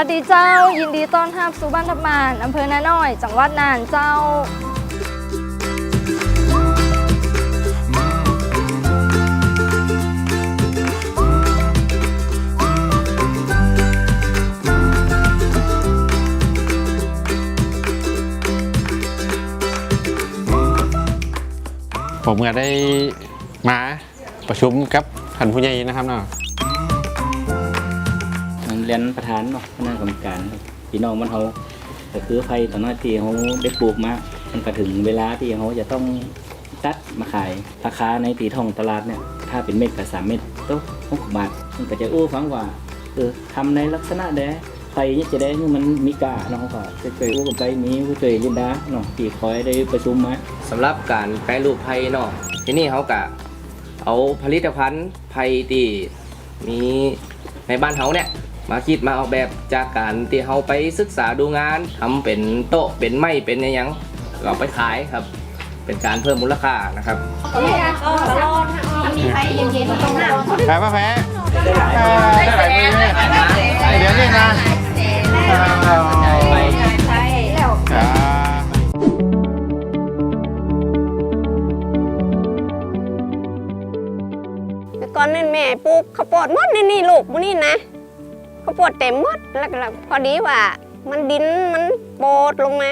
ัสดีเจ้า ยินดีต้อนรับสู่บ้านทับมานอำเภอนาน้อย จังหวัดน่านเจ้า ผมก็ได้มาประชุมกับท่านผู้ใหญ่นะครับเนาะ เรียนประธานเนาะคณะกรรมการพี่น้องมันเขาก็คือไฟตอนนั้นที่เขาได้ปลูกมามันก็ถึงเวลาที่เขาจะต้องตัดมาขายราคาในตีทองตลาดเนี่ยถ้าเป็นเม็ดก็สามเม็ดโต๊ะหกบาทมันก็จะอู้ฟังว่าเออทำในลักษณะใดไฟนี่จะได้มันมีกาเนาะก็จะเคยอู้กันไปมีผู้ช่วยลินดาเนาะที่คอยได้ประชุมมาสำหรับการแปรรูปไผ่เนาะที่นี่เขากะเอาผลิตภัณฑ์ไผ่ที่มีในบ้านเขาเนี่ย มาคิดมาออกแบบจากการที่เขาไปศึกษาดูงานทำเป็นโต๊ะเป็นไม้เป็นอะไรหยังก็เอาไปขายครับ เป็นการเพิ่มมูลค่านะครับแพ้ปะแพ้เออได้หลายมือเนี่ยเดี๋ยวนี่นะอ่าแต่ก่อนนั้นแม่ปลูกข้าวโพดหมดในนี่ลูกมื้อนี้นะ ข้าวโพดเต็มหมดแล้วก็พอดีว่า มันดินมันโปดลงมา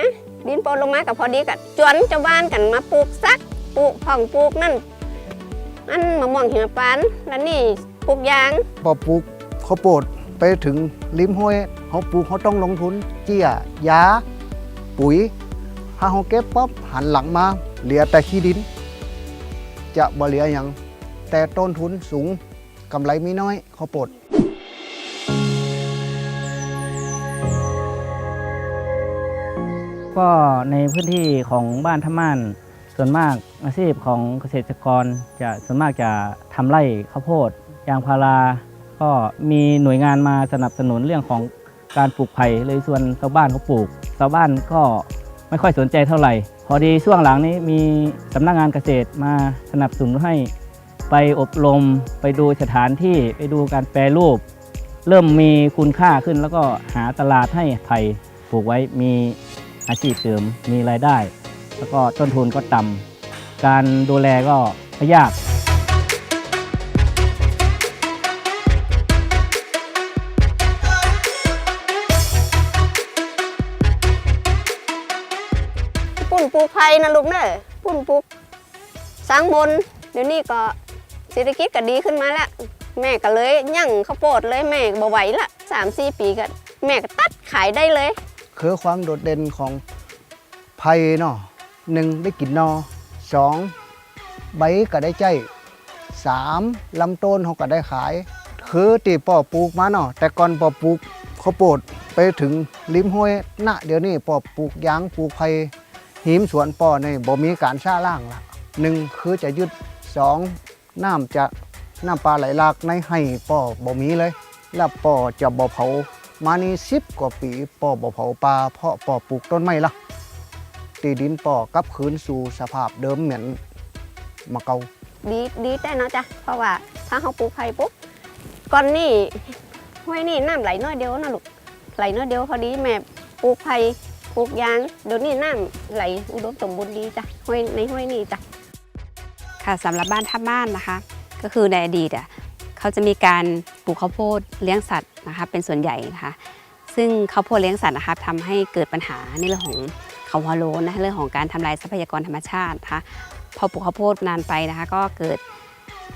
ดินโปดลงมากับพอดีกับจวนเจ้าบ้านกันมาปลูกซักปลูกผ่องปลูกนั่นอันมะม่วงหิมพานต์แล้วนี่ปลูกยางพอปลูกข้าวโพดไปถึงริมห้วยเขาปลูกเขาต้องลงทุนเจี้ยยา ปุ๋ยถ้าเขาเก็บปั๊บหันหลังมา เหลือแต่ขี้ดิน จะบ่เหลืออย่างแต่ต้นทุนสูงกำไรไม่น้อยข้าวโพด ก็ในพื้นที่ของบ้านท่าม่าน ส่วนมากอาชีพของเกษตรกรจะส่วนมากจะทำไร่ข้าวโพดยางพารา ก็มีหน่วยงานมาสนับสนุนเรื่องของการปลูกไผ่เลยส่วนชาวบ้านเขาปลูกชาวบ้านก็ไม่ค่อยสนใจเท่าไหร่ พอดีช่วงหลังนี้มีสำนักงานเกษตรมาสนับสนุนให้ไปอบรมไปดูสถานที่ไปดูการแปรรูป เริ่มมีคุณค่าขึ้นแล้วก็หาตลาดให้ไผ่ปลูกไว้มี อาชีพเสริมมีรายได้ แล้วก็ต้นทุนก็ต่ำการดูแลก็ไม่ยากปุ่นปลูกไผ่นะลูกเนอะปุ่นปลูกสร้างบนเดี๋ยวนี้ก็เศรษฐกิจก็ดีขึ้นมาแล้ว แม่ก็เลยยั่งข้าวโพดเลยแม่บ่ไหวละสามสี่ปีก็แม่ก็ตัดขายได้เลย คือความโดดเด่นของไผ่เนาะหนึ่งได้กลิ่นนอสองใบก็ได้ใจสามลำต้นเขาก็ได้ขาย คือตีป่อปลูกมาเนาะแต่ก่อนป่อปลูกเขาโพดไปถึงริมห้วยณเดี๋ยวนี้ป่อปลูกยางปลูกไผ่หิมสวนป่อในบ่มีการซ่าล่างละหนึ่งคือจะยึดสองน้ำจะน้ำปลาไหลหลากในให้ป่อบ่มีเลย แล้วป่อจะบ่เผา มานี่สิบกว่าปีปอบ่เผาปลาเพราะปอปลูกต้นไม้ละตีดินปอกลับคืนสู่สภาพเดิมเหมือนมาเกาดีดีแต่เนาะจ้ะเพราะว่าถ้าเขาปลูกไผ่ปุ๊บก่อนนี่ห้วยนี่น้ำไหลน้อยเดียวนะลูกไหลน้อยเดียวพอดีแม่ปลูกไผ่ปลูกยางเดี๋ยวนี้น้ำไหลอุดมสมบูรณ์ดีจ้ะห้วยในห้วยนี่จ้ะค่ะสำหรับบ้านท่าบ้านนะคะ ก็คือในอดีตอะเขาจะมีการ ปลูกข้าวโพดเลี้ยงสัตว์นะคะเป็นส่วนใหญ่นะคะซึ่งข้าวโพดเลี้ยงสัตว์นะคะทำให้เกิดปัญหาในเรื่องของเขาหัวโลนนะเรื่องของการทำลายทรัพยากรธรรมชาตินะคะพอปลูกข้าวโพดนานไปนะคะ ก็เกิด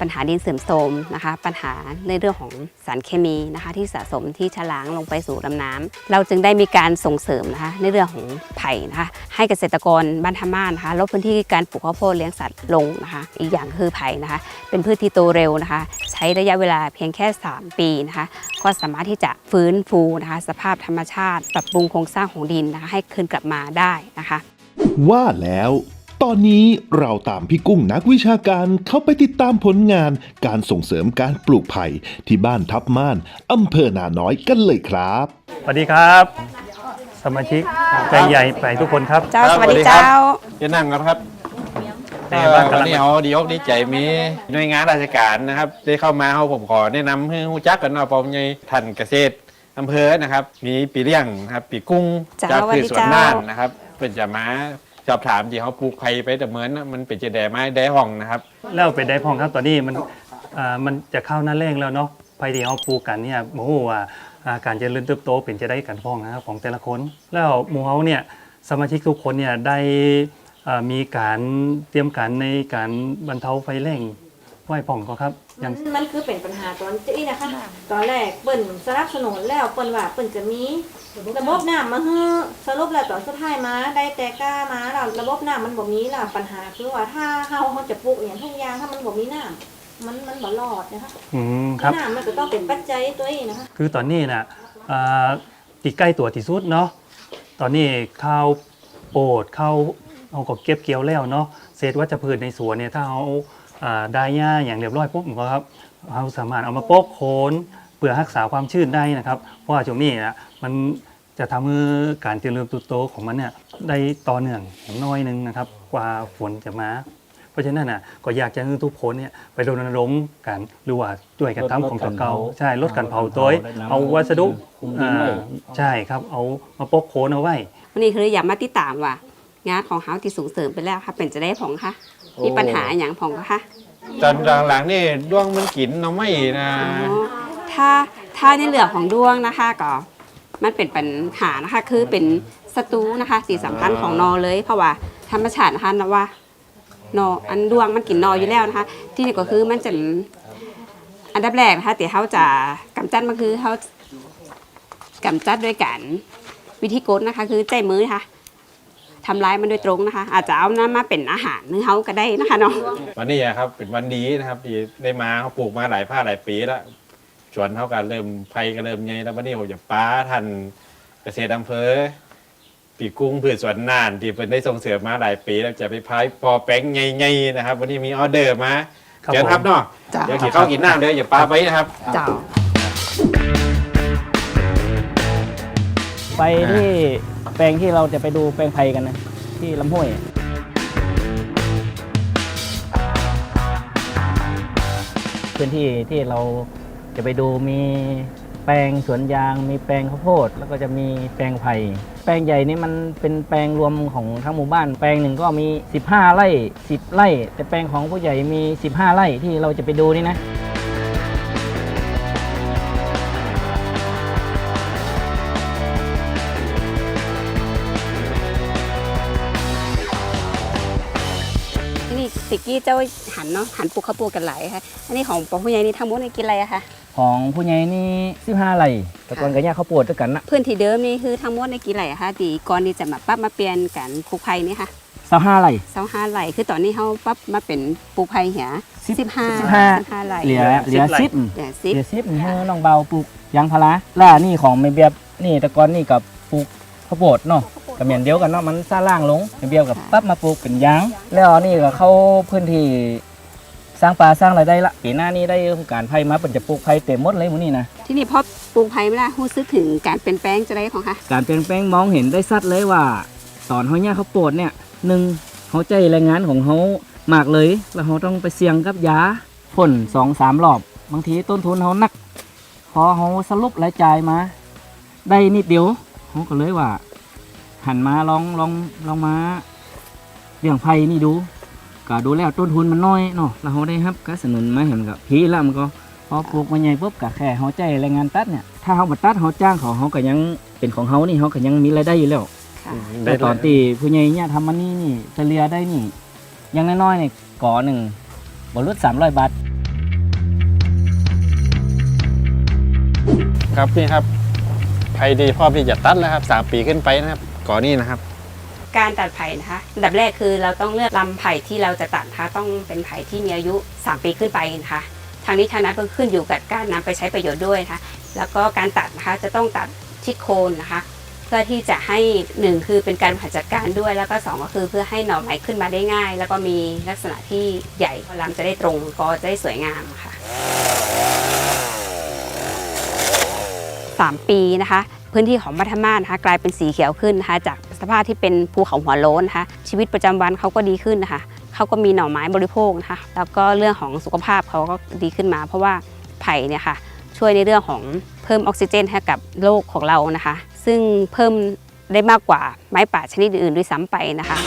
ปัญหาดินเสื่อมโทรมนะคะ ปัญหาในเรื่องของสารเคมีนะคะ ที่สะสมที่ฉลางลงไปสู่ลำน้ำเราจึงได้มีการส่งเสริมนะคะ ในเรื่องของไผ่นะคะ ให้เกษตรกรบ้านธรรมานะคะลดพื้นที่การปลูกข้าวโพดเลี้ยงสัตว์ลงนะคะ อีกอย่างคือไผ่นะคะ เป็นพืชที่โตเร็วนะคะ ใช้ระยะเวลาเพียงแค่ 3 ปีนะคะ ก็สามารถที่จะฟื้นฟูนะคะ สภาพธรรมชาติ ปรับปรุงโครงสร้างของดินนะคะให้คืนกลับมาได้นะคะ ว่าแล้ว ตอนนี้เราตามพี่กุ้งนักวิชาการเข้าไปติดตามผลงานการส่งเสริมการปลูกไผ่ที่บ้านทับม่านอำเภอนาน้อยกันเลยครับ สวัสดีครับ สมาชิกใจใหญ่ไปทุกคนครับเจ้าสวัสดีเจ้าจะนั่งกันครับเป็นไงบ้างเอ่อครับวันนี้เขาดีอกดีใจมีหน่วยงานราชการนะครับได้เข้ามาเขาผมขอแนะนำให้รู้จักกันเนาะเพอมีท่านเกษตรอำเภอนะครับ มีปีเลี้ยงนะครับปีกุ้งจ้าจากสวัสพืชดีสวนเจ้าน่านนะครับเป็นจะมา สอบถามที่เขาปลูกไผ่ไปแต่เหมือนน่ะมันเป็นจะแดไม้แดห้องนะครับ แล้วไปได้พองครับตอนนี้มันอ่ามันจะเข้าหน้าแรงแล้วเนาะภายที่เขาปลูกกันเนี่ยโอ้โหว่าอ่าการเจริญเติบโตเป็นจะได้กันพองนะครับของแต่ละคน แล้วหมู่เขาเนี่ยสมาชิกทุกคนเนี่ยได้อ่ามีการเตรียมการในการบรรเทาไฟแรงไหวผ่องก็ครับ อย่างมันคือเป็นปัญหาตอนจี้นะคะ ตอนแรกเปิ่นสนับสนุนแล้วเปิ่นว่าเปิ่นจะมีระบบน้ำมาฮือสรุปแล้วตอนสุดท้ายมาได้แต่กล้ามาแล้วระบบน้ำมันบ่มีล่ะปัญหาคือว่าถ้าเฮาเขาจะปลูกอย่างทุกอย่างถ้ามันบ่มีน้ำมันมันบ่รอดนะคะอืมครับน้ำมันก็ต้องเป็นปัจจัยตัวเองนะคะคือตอนนี้นะอ่าตีใกล้ตัวที่สุดเนาะตอนนี้ข้าวโปดข้าวเอาก็เก็บเกี่ยวแล้วเนาะเศษวัชพืชในสวนเนี่ยถ้าเอาอ่า ได้หญ้าอย่างเรียบร้อยปุ๊บก็ครับเราสามารถเอามาโปกโคนเพื่อรักษาความชื้นได้นะครับ เพราะว่าช่วงนี้นะมันจะทำให้การเจริญเติบโตของมันเนี่ยได้ต่อเนื่องอย่างน้อยหนึงนะครับ กว่าฝนจะมา เพราะฉะนั้นน่ะก็อยากจะให้ทุกคนเนี่ยไปรณรงค์กันหรือว่าช่วยกันทำของเก่าๆใช่ลดการเผาตัวเองเอาวัสดุอ่าใช่ครับเอามาโปกโคนเอาไว้วันนี้คืออยากมาติดตามว่างานของเฮาที่ส่งเสริมไปแล้วค่ะเป็นจะได้ผองค่ะ มีปัญหาอย่างผองก็ค่ะตอนหลังๆนี่ด้วงมันกินเนาะไม่นะ อ๋อถ้าถ้าในเรื่องของดวงนะคะก็มันเป็นปัญหานะคะ คือเป็นศัตรูนะคะสีสำคัญของนอเลย เพราะว่าธรรมชาตินะคะนะว่านออันดวงมันกินนออยู่แล้วนะคะ ที่นี่ก็คือมันจะอันดับแรกนะคะแต่เขาจะกำจัดมันคือเขากำจัดด้วยการวิธีกดนะคะ คือใจมือนะคะ ทำร้ายมันโดยตรงนะคะ อาจจะเอาน้ำมาเป็นอาหารหรือเขาก็ได้นะคะเนาะวันนี้อะครับเป็นวันดีนะครับที่ได้มาเขาปลูกมาหลายผ้าหลายปีแล้วสวนเขากันเริ่มไผ่ก็เริ่มใหญ่แล้ววันนี้ผมจะป้าทันเกษตรอำเภอปีกุ้งพืชสวนน่านที่เป็นได้ส่งเสริมมาหลายปีแล้วจะไปพายปอแป้งใหญ่ๆนะครับ วันนี้มีออเดอร์มาครับเดี๋ยวครับผม เนาะจ้ะเดี๋ยวกินข้าวกินน้ำเดี๋ยวอย่าปลาไปนะครับ เจ้า ไปที่แปลงที่เราจะไปดูแปลงไผ่กันนะ ที่ลำห้วย พื้นที่ที่เราจะไปดูมีแปลงสวนยาง มีแปลงข้าวโพด แล้วก็จะมีแปลงไผ่ แปลงใหญ่นี่มันเป็นแปลงรวมของทั้งหมู่บ้าน แปลงหนึ่งก็มี 15 ไร่ 10 ไร่ แต่แปลงของผู้ใหญ่มี 15 ไร่ที่เราจะไปดูนี่นะ ที่นี่ติกกี้เจ้าหันเนาะหันปลูกข้าวโพดกันหลายค่ะ อันนี้ของปอผู้ใหญ่นี่ทั้งหมดนี่กินอะไรอะคะของผู้ใหญ่นี่15ไร่แต่ก่อนก็แยกข้าวโพดด้วยกันนะพื้นที่เดิมนี่คือทั้งหมดในกี่ไร่อะคะตีก่อนที่จะมาปรับมาเปลี่ยนกันปลูกไผ่นี่ค่ะ25ไร่เสาห้าไร่คือตอนนี้เขาปรับมาเป็นปลูกไผ่เหียสิบห้า15สิบห้าไร่เหลือเหลือ10ไร่สิบเหลือสิบเดี๋ยวซิปเฮ้น้องเบาปลูกยางพาราล่านี่ของไม่เบียบนี่แต่ก่อนนี่กับปลูกข้าวโพดเนาะ กับเหมือนเดียวกันเนาะมันซ่าล่างลงไม่เบียบกับปั๊บมาปลูกเป็นยาง แล้วนี่ก็เข้าพื้นที่สร้างป่าสร้างรายได้ละปีหน้านี้ได้โครงการไผ่มาเป็นจะปลูกไผ่เต็มหมดเลยหมื้นี้นะที่นี่พอปลูกไผ่ไม่ได้รู้สึกถึงการเปลี่ยนแปลงจะได้ของคะการเปลี่ยนแปลงมองเห็นได้ชัดเลยว่า ตอนเขาเนี่ยเขาวโปดเนี่ยหนึ่งเขาใจแรงงานของเขามากเลย แล้วเขาต้องไปเสี่ยงกับยาพ่นสองสามรอบบางทีต้นทุนเขาหนัก พอเขาสรุปรายจ่ายมา ได้นิดเดียวเขาก็เลยว่า หันมาลองลองลองมาเลี้ยงไผ่นี่ดูก็ดูแล้วต้นทุนมันน้อยเนาะแล้วเขาได้ครับก็สนุนมาเห็นกับพี่แล้วมันก็พอปลูกมาใหญ่ปุ๊บก็แค่เขาใจแรงงานตัดเนี่ยถ้าเขาบัตัดเขาจ้างเขาเขาก็ยังเป็นของเขานี่เขาก็ยังมีรายได้อยู่แล้วค่ะแต่ตอนตีผู้ใหญ่เนี่ยทำมันนี่นี่เฉลี่ยได้นี่อยังน้อยๆเนี่ยก่อหนึ่งบรุษสามร้อยบาทครับนี่ครับไผ่ดีพ่อพี่จะตัดแล้วครับสามปีขึ้นไปนะครับ ก่อนนี้นะครับ การตัดไผ่นะคะอันดับแรกคือเราต้องเลือกลำไผ่ที่เราจะตัดนะคะต้องเป็นไผ่ที่มีอายุ 3 ปีขึ้นไปนะคะทางนี้ทางนั้นก็ขึ้นอยู่กับการนำไปใช้ประโยชน์ด้วยนะคะแล้วก็การตัดนะคะจะต้องตัดชิดโคนนะคะ เพื่อที่จะให้หนึ่งคือเป็นการบริหาจัดการด้วย แล้วก็สองก็คือเพื่อให้หน่อไม้ขึ้นมาได้ง่าย แล้วก็มีลักษณะที่ใหญ่ลำจะได้ตรงก็จะได้สวยงามค่ะ3 ปีนะคะ พื้นที่ของมัธมานะคะกลายเป็นสีเขียวขึ้นนะคะจากสภาพที่เป็นภูเขาหัวโล้นนะคะชีวิตประจำวันเขาก็ดีขึ้นนะคะเขาก็มีหน่อไม้บริโภคนะคะแล้วก็เรื่องของสุขภาพเขาก็ดีขึ้นมา เพราะว่าไผ่เนี่ยค่ะช่วยในเรื่องของเพิ่มออกซิเจนให้กับโลกของเรานะคะ ซึ่งเพิ่มได้มากกว่าไม้ป่าชนิดอื่นด้วยซ้ำไปนะคะ